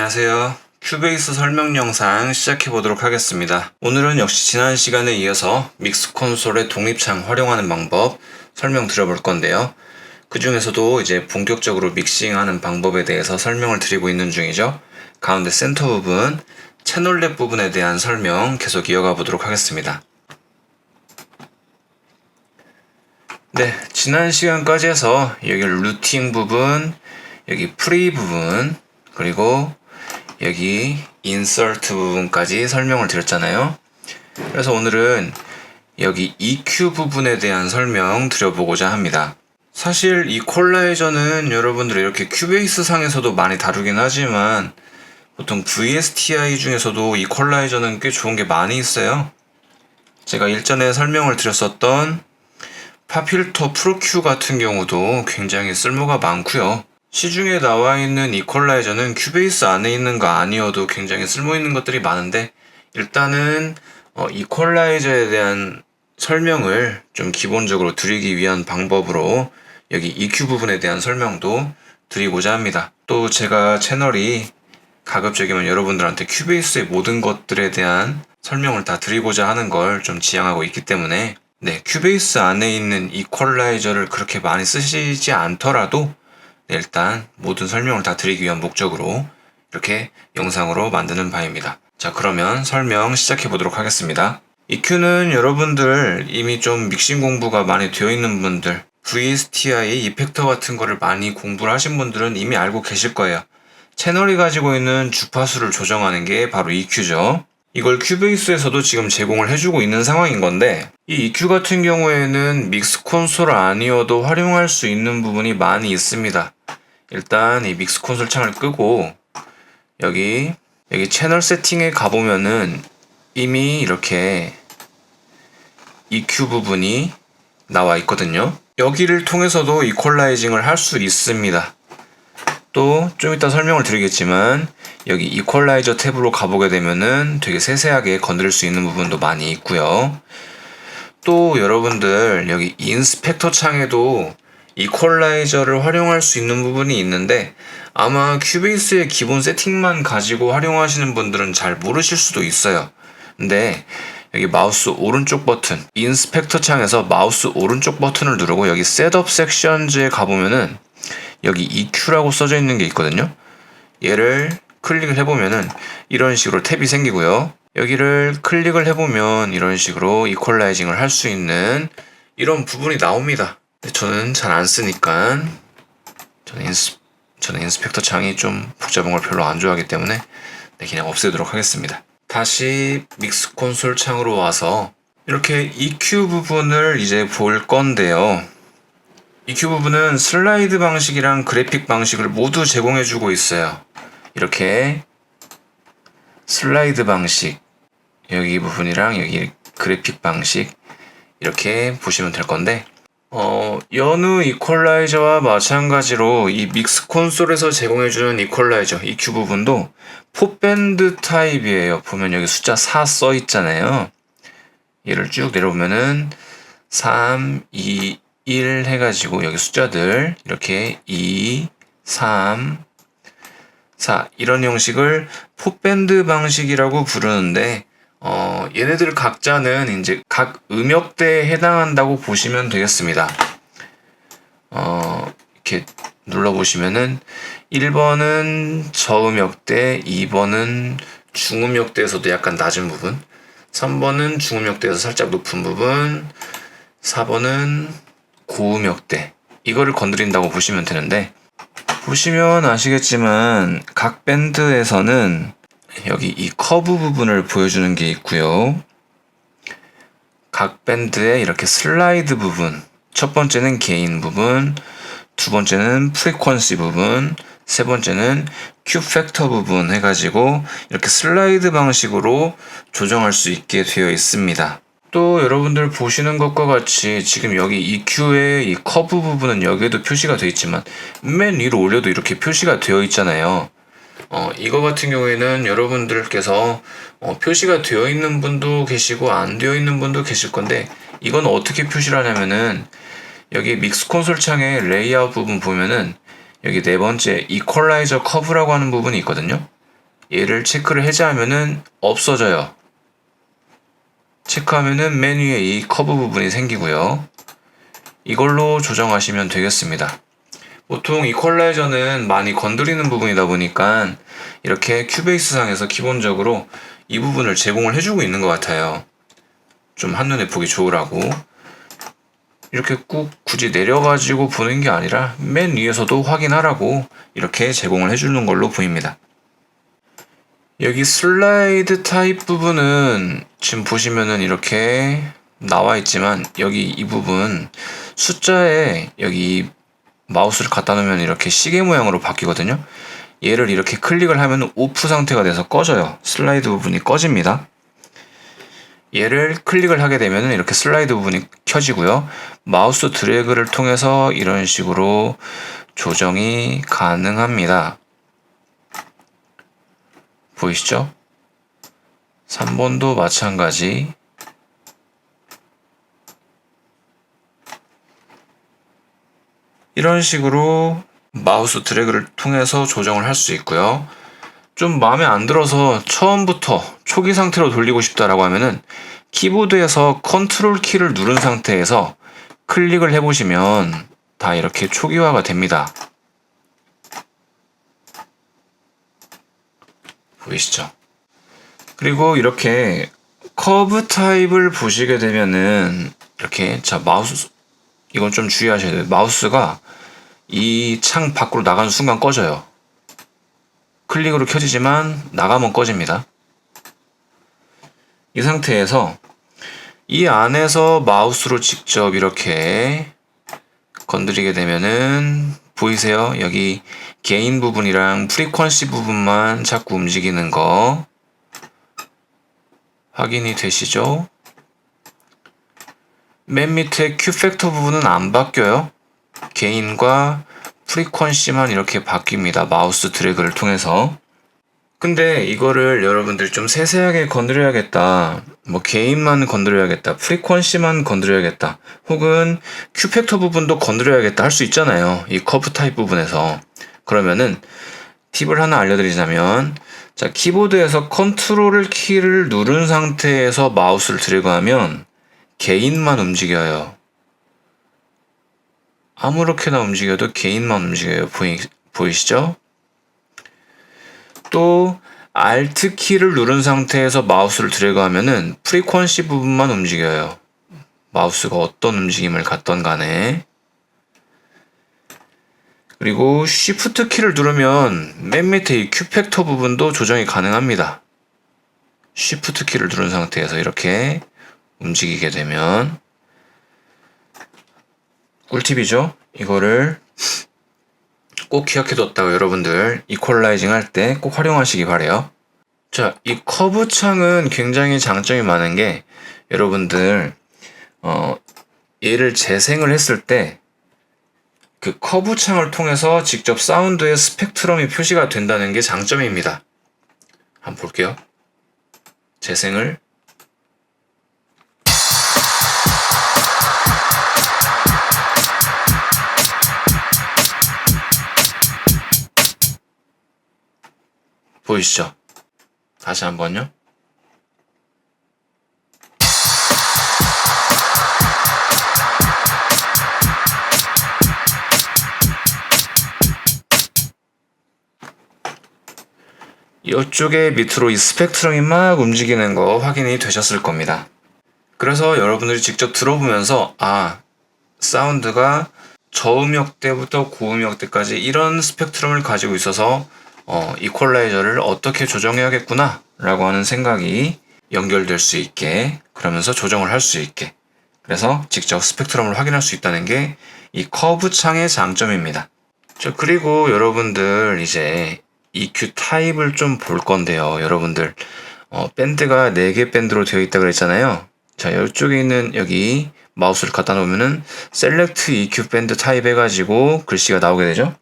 안녕하세요. 큐베이스 설명 영상 시작해 보도록 하겠습니다. 오늘은 역시 지난 시간에 이어서 믹스 콘솔의 독립창 활용하는 방법 설명 드려 볼 건데요. 그 중에서도 이제 본격적으로 믹싱하는 방법에 대해서 설명을 드리고 있는 중이죠. 가운데 센터 부분, 채널 랩 부분에 대한 설명 계속 이어가 보도록 하겠습니다. 네, 지난 시간까지 해서 여기 루팅 부분, 여기 프리 부분, 그리고 여기 인서트 부분까지 설명을 드렸잖아요. 그래서 오늘은 여기 EQ 부분에 대한 설명 드려보고자 합니다. 사실 이퀄라이저는 여러분들 이렇게 큐베이스 상에서도 많이 다루긴 하지만 보통 VSTI 중에서도 이퀄라이저는 꽤 좋은 게 많이 있어요. 제가 일전에 설명을 드렸었던 파필터 프로큐 같은 경우도 굉장히 쓸모가 많고요. 시중에 나와 있는 이퀄라이저는 큐베이스 안에 있는 거 아니어도 굉장히 쓸모 있는 것들이 많은데 일단은 어, 이퀄라이저에 대한 설명을 좀 기본적으로 드리기 위한 방법으로 여기 EQ 부분에 대한 설명도 드리고자 합니다. 또 제가 채널이 가급적이면 여러분들한테 큐베이스의 모든 것들에 대한 설명을 다 드리고자 하는 걸 좀 지향하고 있기 때문에 네, 큐베이스 안에 있는 이퀄라이저를 그렇게 많이 쓰시지 않더라도 네, 일단 모든 설명을 다 드리기 위한 목적으로 이렇게 영상으로 만드는 바입니다. 자, 그러면 설명 시작해 보도록 하겠습니다. EQ는 여러분들 이미 좀 믹싱 공부가 많이 되어 있는 분들, VSTI 이펙터 같은 거를 많이 공부를 하신 분들은 이미 알고 계실 거예요. 채널이 가지고 있는 주파수를 조정하는 게 바로 EQ죠. 이걸 큐베이스에서도 지금 제공을 해주고 있는 상황인 건데 이 EQ 같은 경우에는 믹스 콘솔 아니어도 활용할 수 있는 부분이 많이 있습니다. 일단 이 믹스 콘솔 창을 끄고 여기 여기 채널 세팅에 가보면은 이미 이렇게 EQ 부분이 나와 있거든요. 여기를 통해서도 이퀄라이징을 할 수 있습니다. 또 좀 이따 설명을 드리겠지만 여기 이퀄라이저 탭으로 가보게 되면은 되게 세세하게 건드릴 수 있는 부분도 많이 있고요. 또 여러분들 여기 인스펙터 창에도 이퀄라이저를 활용할 수 있는 부분이 있는데 아마 큐베이스의 기본 세팅만 가지고 활용하시는 분들은 잘 모르실 수도 있어요. 근데 여기 마우스 오른쪽 버튼, 인스펙터 창에서 마우스 오른쪽 버튼을 누르고 여기 셋업 섹션즈에 가보면은 여기 EQ라고 써져 있는 게 있거든요. 얘를 클릭을 해보면은 이런 식으로 탭이 생기고요. 여기를 클릭을 해보면 이런 식으로 이퀄라이징을 할 수 있는 이런 부분이 나옵니다. 저는 잘 안 쓰니까 저는 인스 저는 인스펙터 창이 좀 복잡한 걸 별로 안 좋아하기 때문에 네, 그냥 없애도록 하겠습니다. 다시 믹스 콘솔 창으로 와서 이렇게 EQ 부분을 이제 볼 건데요. EQ 부분은 슬라이드 방식이랑 그래픽 방식을 모두 제공해주고 있어요. 이렇게 슬라이드 방식 여기 부분이랑 여기 그래픽 방식 이렇게 보시면 될 건데 어, 여느 이퀄라이저와 마찬가지로 이 믹스 콘솔에서 제공해주는 이퀄라이저 EQ 부분도 포밴드 타입이에요. 보면 여기 숫자 4 써 있잖아요. 얘를 쭉 내려보면은 3, 2, 1 해가지고 여기 숫자들 이렇게 2, 3, 4 이런 형식을 포밴드 방식이라고 부르는데 어, 얘네들 각자는 이제 각 음역대에 해당한다고 보시면 되겠습니다. 어, 이렇게 눌러보시면은 1번은 저음역대, 2번은 중음역대에서도 약간 낮은 부분, 3번은 중음역대에서 살짝 높은 부분, 4번은 고음역대. 이거를 건드린다고 보시면 되는데, 보시면 아시겠지만 각 밴드에서는 여기 이 커브 부분을 보여주는 게 있고요. 각 밴드에 이렇게 슬라이드 부분, 첫 번째는 게인 부분, 두 번째는 프리퀀시 부분, 세 번째는 큐 팩터 부분 해가지고 이렇게 슬라이드 방식으로 조정할 수 있게 되어 있습니다. 또 여러분들 보시는 것과 같이 지금 여기 EQ의 이 커브 부분은 여기에도 표시가 되어 있지만 맨 위로 올려도 이렇게 표시가 되어 있잖아요. 어, 이거 같은 경우에는 여러분들께서 어, 표시가 되어 있는 분도 계시고 안 되어 있는 분도 계실 건데 이건 어떻게 표시를 하냐면은 여기 믹스 콘솔 창의 레이아웃 부분 보면은 여기 네 번째 이퀄라이저 커브라고 하는 부분이 있거든요. 얘를 체크를 해제하면은 없어져요. 체크하면은 맨 위에 이 커브 부분이 생기고요. 이걸로 조정하시면 되겠습니다. 보통 이 퀄라이저는 많이 건드리는 부분이다 보니까 이렇게 큐베이스 상에서 기본적으로 이 부분을 제공을 해주고 있는 것 같아요. 좀 한눈에 보기 좋으라고. 이렇게 꾹 굳이 내려가지고 보는 게 아니라 맨 위에서도 확인하라고 이렇게 제공을 해주는 걸로 보입니다. 여기 슬라이드 타입 부분은 지금 보시면은 이렇게 나와 있지만 여기 이 부분 숫자에 여기 마우스를 갖다 놓으면 이렇게 시계 모양으로 바뀌거든요. 얘를 이렇게 클릭을 하면 오프 상태가 돼서 꺼져요. 슬라이드 부분이 꺼집니다. 얘를 클릭을 하게 되면 이렇게 슬라이드 부분이 켜지고요. 마우스 드래그를 통해서 이런 식으로 조정이 가능합니다. 보이시죠? 3번도 마찬가지. 이런 식으로 마우스 드래그를 통해서 조정을 할 수 있고요. 좀 마음에 안 들어서 처음부터 초기 상태로 돌리고 싶다라고 하면은 키보드에서 컨트롤 키를 누른 상태에서 클릭을 해보시면 다 이렇게 초기화가 됩니다. 보이시죠? 그리고 이렇게 커브 타입을 보시게 되면은 이렇게 자 마우스 이건 좀 주의하셔야 돼요. 마우스가 이 창 밖으로 나가는 순간 꺼져요. 클릭으로 켜지지만 나가면 꺼집니다. 이 상태에서 이 안에서 마우스로 직접 이렇게 건드리게 되면은 보이세요? 여기 개인 부분이랑 프리퀀시 부분만 자꾸 움직이는 거 확인이 되시죠? 맨 밑에 큐 팩터 부분은 안 바뀌어요. 개인과 프리퀀시만 이렇게 바뀝니다. 마우스 드래그를 통해서. 근데 이거를 여러분들 좀 세세하게 건드려야겠다. 뭐 개인만 건드려야겠다. 프리퀀시만 건드려야겠다. 혹은 큐 팩터 부분도 건드려야겠다 할 수 있잖아요. 이 커브 타입 부분에서. 그러면은 팁을 하나 알려드리자면 자 키보드에서 컨트롤 키를 누른 상태에서 마우스를 드래그 하면 개인만 움직여요. 아무렇게나 움직여도 개인만 움직여요. 보이, 보이시죠? 또 Alt 키를 누른 상태에서 마우스를 드래그하면은 프리퀀시 부분만 움직여요. 마우스가 어떤 움직임을 갖던 간에 그리고 Shift 키를 누르면 맨 밑에 이 큐팩터 부분도 조정이 가능합니다. Shift 키를 누른 상태에서 이렇게 움직이게 되면 꿀팁이죠. 이거를 꼭 기억해뒀다고 여러분들 이퀄라이징 할 때 꼭 활용하시기 바래요. 자, 이 커브 창은 굉장히 장점이 많은 게 여러분들 어, 얘를 재생을 했을 때 그 커브 창을 통해서 직접 사운드의 스펙트럼이 표시가 된다는 게 장점입니다. 한번 볼게요. 재생을 보이시죠? 다시 한번요. 이쪽에 밑으로 이 스펙트럼이 막 움직이는 거 확인이 되셨을 겁니다. 그래서 여러분들이 직접 들어보면서 아 사운드가 저음역 대부터 고음역 대까지 이런 스펙트럼을 가지고 있어서 어, 이퀄라이저를 어떻게 조정해야겠구나 라고 하는 생각이 연결될 수 있게 그러면서 조정을 할 수 있게 그래서 직접 스펙트럼을 확인할 수 있다는 게 이 커브 창의 장점입니다. 자, 그리고 여러분들 이제 EQ 타입을 좀 볼 건데요. 여러분들 어, 밴드가 4개 밴드로 되어 있다 그랬잖아요. 자, 이쪽에 있는 여기 마우스를 갖다 놓으면은 셀렉트 EQ 밴드 타입 해가지고 글씨가 나오게 되죠.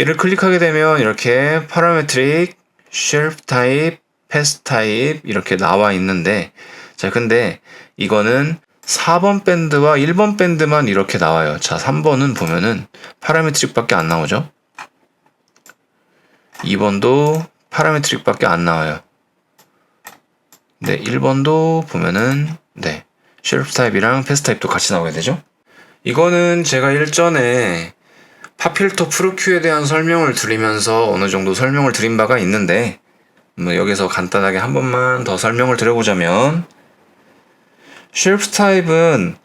얘를 클릭하게 되면 이렇게 파라메트릭, 쉘프 타입, 패스 타입 이렇게 나와 있는데 자 근데 이거는 4번 밴드와 1번 밴드만 이렇게 나와요. 자 3번은 보면은 파라메트릭 밖에 안 나오죠. 2번도 파라메트릭 밖에 안 나와요. 네, 1번도 보면은 네, 쉘프 타입이랑 패스 타입도 같이 나오게 되죠. 이거는 제가 일전에 파필터 프로큐에 대한 설명을 드리면서 어느 정도 설명을 드린 바가 있는데 뭐 여기서 간단하게 한 번만 더 설명을 드려보자면 쉘프 타입은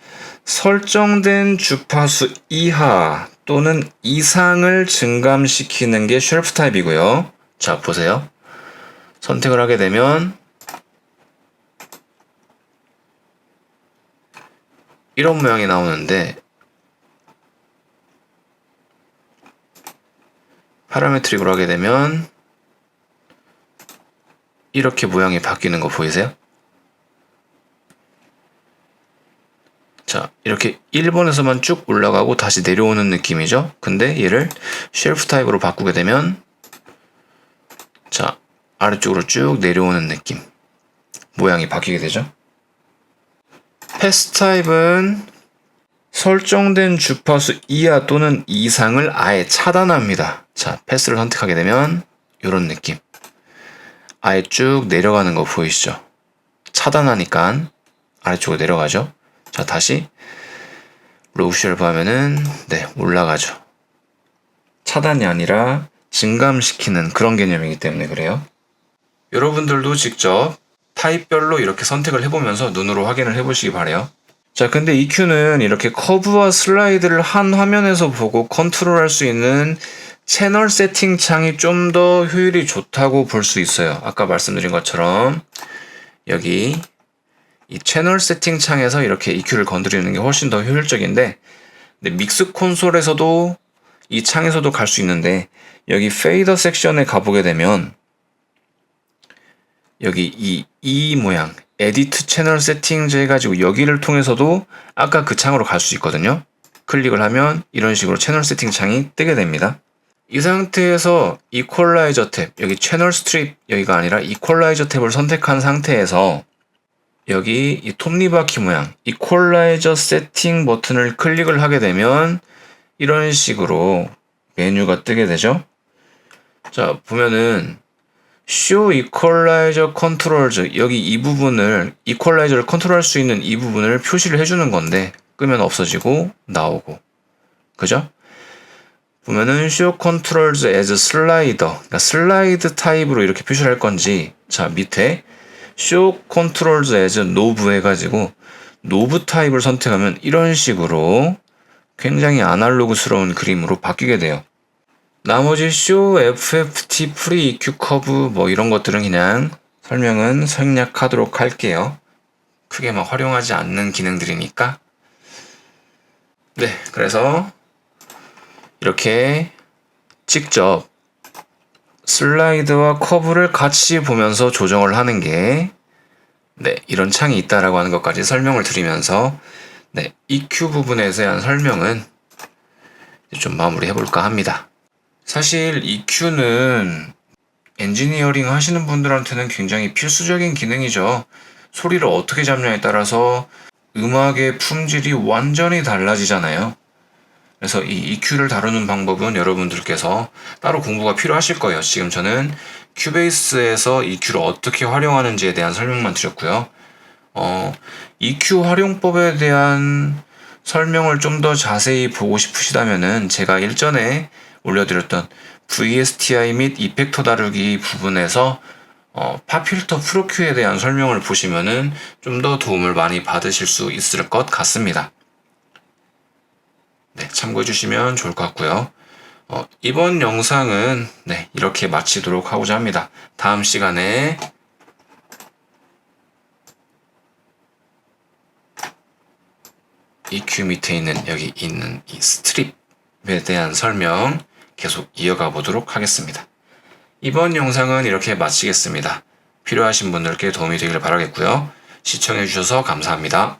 설정된 주파수 이하 또는 이상을 증감시키는 게 쉘프 타입이고요. 자, 보세요. 선택을 하게 되면 이런 모양이 나오는데 파라메트릭으로 하게 되면 이렇게 모양이 바뀌는 거 보이세요? 자, 이렇게 1번에서만 쭉 올라가고 다시 내려오는 느낌이죠? 근데 얘를 쉘프 타입으로 바꾸게 되면 자, 아래쪽으로 쭉 내려오는 느낌. 모양이 바뀌게 되죠? 패스 타입은 설정된 주파수 이하 또는 이상을 아예 차단합니다. 자, 패스를 선택하게 되면 이런 느낌. 아예 쭉 내려가는 거 보이시죠? 차단하니까 아래쪽으로 내려가죠. 자, 다시 로우 쉘프 하면은 네, 올라가죠. 차단이 아니라 증감시키는 그런 개념이기 때문에 그래요. 여러분들도 직접 타입별로 이렇게 선택을 해보면서 눈으로 확인을 해보시기 바래요. 자, 근데 EQ는 이렇게 커브와 슬라이드를 한 화면에서 보고 컨트롤할 수 있는 채널 세팅 창이 좀 더 효율이 좋다고 볼 수 있어요. 아까 말씀드린 것처럼 여기 이 채널 세팅 창에서 이렇게 EQ를 건드리는 게 훨씬 더 효율적인데 근데 믹스 콘솔에서도 이 창에서도 갈 수 있는데 여기 페이더 섹션에 가보게 되면 여기 이, 이 모양 에디트 채널 세팅즈 해가지고 여기를 통해서도 아까 그 창으로 갈 수 있거든요. 클릭을 하면 이런 식으로 채널 세팅 창이 뜨게 됩니다. 이 상태에서 이퀄라이저 탭, 여기 채널 스트립 여기가 아니라 이퀄라이저 탭을 선택한 상태에서 여기 이 톱니바퀴 모양 이퀄라이저 세팅 버튼을 클릭을 하게 되면 이런 식으로 메뉴가 뜨게 되죠. 자, 보면은 show equalizer controls 여기 이 부분을 equalizer를 컨트롤할 수 있는 이 부분을 표시를 해주는 건데 끄면 없어지고 나오고 그죠? 보면은 show controls as slider 그러니까 슬라이드 타입으로 이렇게 표시를 할 건지 자 밑에 show controls as knob 해가지고 노브 타입을 선택하면 이런 식으로 굉장히 아날로그스러운 그림으로 바뀌게 돼요. 나머지 쇼, FFT, 프리 EQ 커브 뭐 이런 것들은 그냥 설명은 생략하도록 할게요. 크게 막 활용하지 않는 기능들이니까. 네, 그래서 이렇게 직접 슬라이드와 커브를 같이 보면서 조정을 하는 게 네, 이런 창이 있다라고 하는 것까지 설명을 드리면서 네, EQ 부분에 대한 설명은 좀 마무리 해 볼까 합니다. 사실 EQ는 엔지니어링 하시는 분들한테는 굉장히 필수적인 기능이죠. 소리를 어떻게 잡냐에 따라서 음악의 품질이 완전히 달라지잖아요. 그래서 이 EQ를 다루는 방법은 여러분들께서 따로 공부가 필요하실 거예요. 지금 저는 큐베이스에서 EQ를 어떻게 활용하는지에 대한 설명만 드렸고요. 어, EQ 활용법에 대한 설명을 좀 더 자세히 보고 싶으시다면은 제가 일전에 올려드렸던 VSTI 및 이펙터 다루기 부분에서 어, 파필터 프로큐에 대한 설명을 보시면은 좀 더 도움을 많이 받으실 수 있을 것 같습니다. 네, 참고해 주시면 좋을 것 같고요. 어, 이번 영상은 네, 이렇게 마치도록 하고자 합니다. 다음 시간에 EQ 밑에 있는 여기 있는 이 스트립에 대한 설명 계속 이어가 보도록 하겠습니다. 이번 영상은 이렇게 마치겠습니다. 필요하신 분들께 도움이 되기를 바라겠고요. 시청해 주셔서 감사합니다.